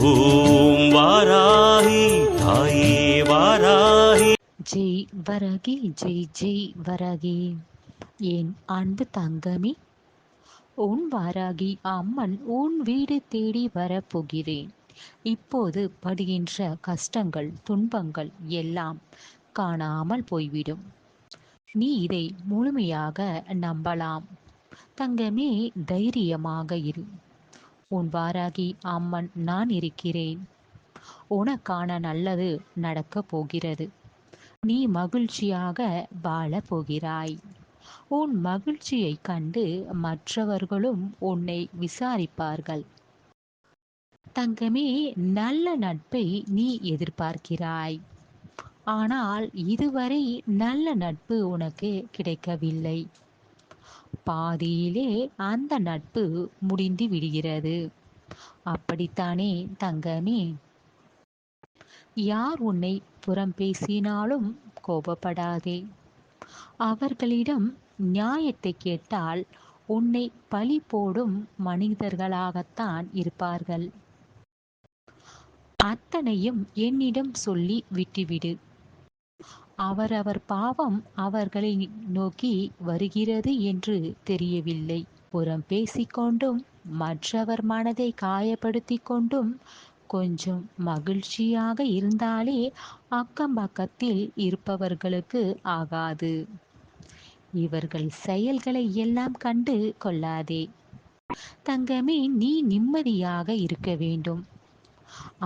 ஓம் வாராகி தாயே வாராகி ஜெய் வரகி ஜெய் ஜெய் வரகி. என் அன்பு தங்கமே உன் வாராகி அம்மன் உன் வீடு தேடி வரப்போகிறேன். இப்போது படுகின்ற கஷ்டங்கள் துன்பங்கள் எல்லாம் காணாமல் போய்விடும். நீ இதை முழுமையாக நம்பலாம். தங்கமே தைரியமாக இரு. உன் வாராகி அம்மன் நான் இருக்கிறேன். உனக்கான நல்லது நடக்கப் போகிறது. நீ மகிழ்ச்சியாக வாழப் போகிறாய். உன் மகிழ்ச்சியைக் கண்டு மற்றவர்களும் உன்னை விசாரிப்பார்கள். தங்கமே நல்ல நட்பை நீ எதிர்பார்க்கிறாய். ஆனால் இதுவரை நல்ல நட்பு உனக்கு கிடைக்கவில்லை. பாதியிலே அந்த நட்பு முடிந்து விடுகிறது. அப்படித்தானே தங்கமே? யார் உன்னை புறம் பேசினாலும் கோபப்படாதே. அவர்களிடம் நியாயத்தை கேட்டால் உன்னை பழி போடும் மனிதர்களாகத்தான் இருப்பார்கள். அத்தனையும் என்னிடம் சொல்லி விட்டுவிடு. அவரவர் பாவம் அவர்களை நோக்கி வருகிறது என்று தெரியவில்லை. புறம் பேசிக்கொண்டும் மற்றவர் மனதை காயப்படுத்தி கொண்டும் கொஞ்சம் மகிழ்ச்சியாக இருந்தாலே அக்கம் பக்கத்தில் இருப்பவர்களுக்கு ஆகாது. இவர்கள் செயல்களை எல்லாம் கண்டு கொள்ளாதே. தங்கமே நீ நிம்மதியாக இருக்க வேண்டும்.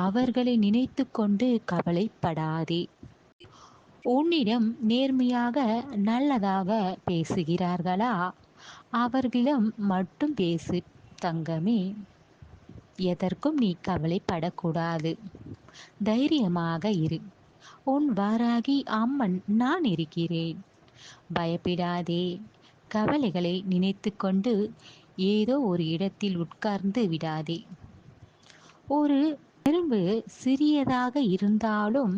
அவர்களை நினைத்து கொண்டு கவலைப்படாதே. உன்னிடம் நேர்மையாக நல்லதாக பேசுகிறார்களா? அவர்களிடம் மட்டும் பேசு தங்கமே. எதற்கும் நீ கவலைப்படக்கூடாது. தைரியமாக இரு. உன் வாராகி அம்மன் நான் இருக்கிறேன். பயப்படாதே. கவலைகளை நினைத்து கொண்டு ஏதோ ஒரு இடத்தில் உட்கார்ந்து விடாதே. ஒரு எறும்பு சிறியதாக இருந்தாலும்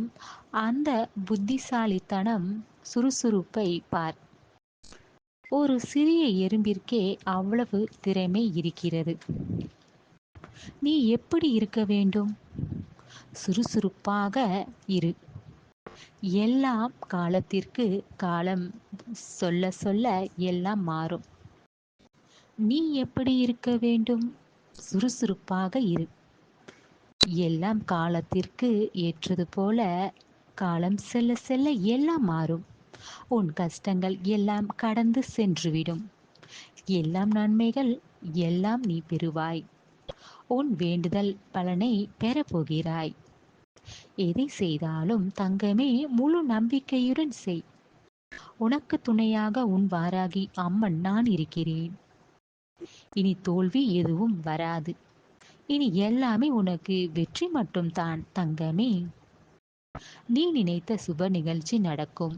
அந்த புத்திசாலித்தனம் சுறுசுறுப்பை பார். ஒரு சிறிய எறும்பிற்கே அவ்வளவு திறமை இருக்கிறது. நீ எப்படி இருக்க வேண்டும்? சுறுசுறுப்பாக இரு. எல்லாம் காலத்திற்கு காலம் சொல்ல சொல்ல எல்லாம் மாறும். நீ எப்படி இருக்க வேண்டும்? சுறுசுறுப்பாக இரு. எல்லாம் காலத்திற்கு ஏற்றது போல காலம் செல்ல செல்ல எல்லாம் மாறும். உன் கஷ்டங்கள் எல்லாம் கடந்து சென்றுவிடும். எல்லாம் நன்மைகள் எல்லாம் நீ பெறுவாய். உன் வேண்டுதல் பலனை பெறப்போகிறாய் எதை செய்தாலும் தங்கமே முழு நம்பிக்கையுடன் செய். உனக்கு துணையாக உன் வாராகி அம்மன் நான் இருக்கிறேன். இனி தோல்வி எதுவும் வராது. இனி எல்லாமே உனக்கு வெற்றி மட்டும் தான் தங்கமே. நீ நினைத்த சுப நிகழ்ச்சி நடக்கும்.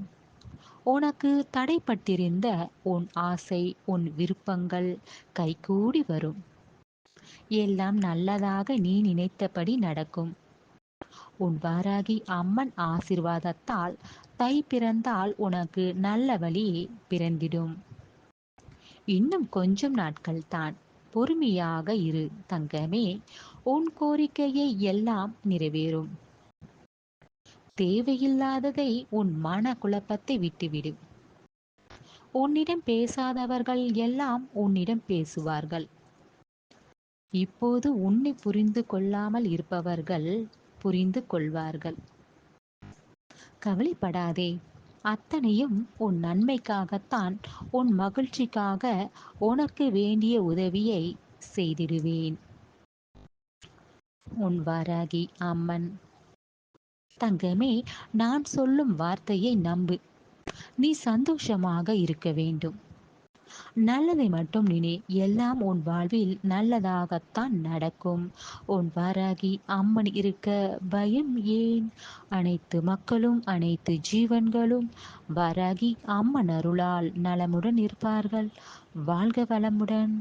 உனக்கு தடைப்பட்டிருந்த உன் ஆசை உன் விருப்பங்கள் கைகூடி வரும். எல்லாம் நல்லதாக நீ நினைத்தபடி நடக்கும். உன் வாராகி அம்மன் ஆசிர்வாதத்தால் தை பிறந்தால் உனக்கு நல்ல வழி பிறந்திடும். இன்னும் கொஞ்சம் நாட்கள் தான். பொறுமையாக இரு தங்கமே. உன் கோரிக்கையை எல்லாம் நிறைவேறும். தேவையில்லாததை உன் மன குழப்பத்தை விட்டுவிடு. உன்னிடம் பேசாதவர்கள் எல்லாம் உன்னிடம் பேசுவார்கள். இப்போது உன்னை புரிந்து கொள்ளாமல் இருப்பவர்கள் புரிந்து கொள்வார்கள். கவலைப்படாதே. அத்தனையும் உன் நன்மைக்காகத்தான் உன் மகிழ்ச்சிக்காக உனக்கு வேண்டிய உதவியை செய்திடுவேன். உன் வாராகி அம்மன். தங்கமே நான் சொல்லும் வார்த்தையை நம்பு. நீ சந்தோஷமாக இருக்க வேண்டும். நல்லதை மட்டும் நினை எல்லாம் உன் வாழ்வில் நல்லதாகத்தான் நடக்கும். உன் வாராகி அம்மன் இருக்க பயம் ஏன்? அனைத்து மக்களும் அனைத்து ஜீவன்களும் வாராகி அம்மன் அருளால் நலமுடன் இருப்பார்கள். வாழ்க வளமுடன்.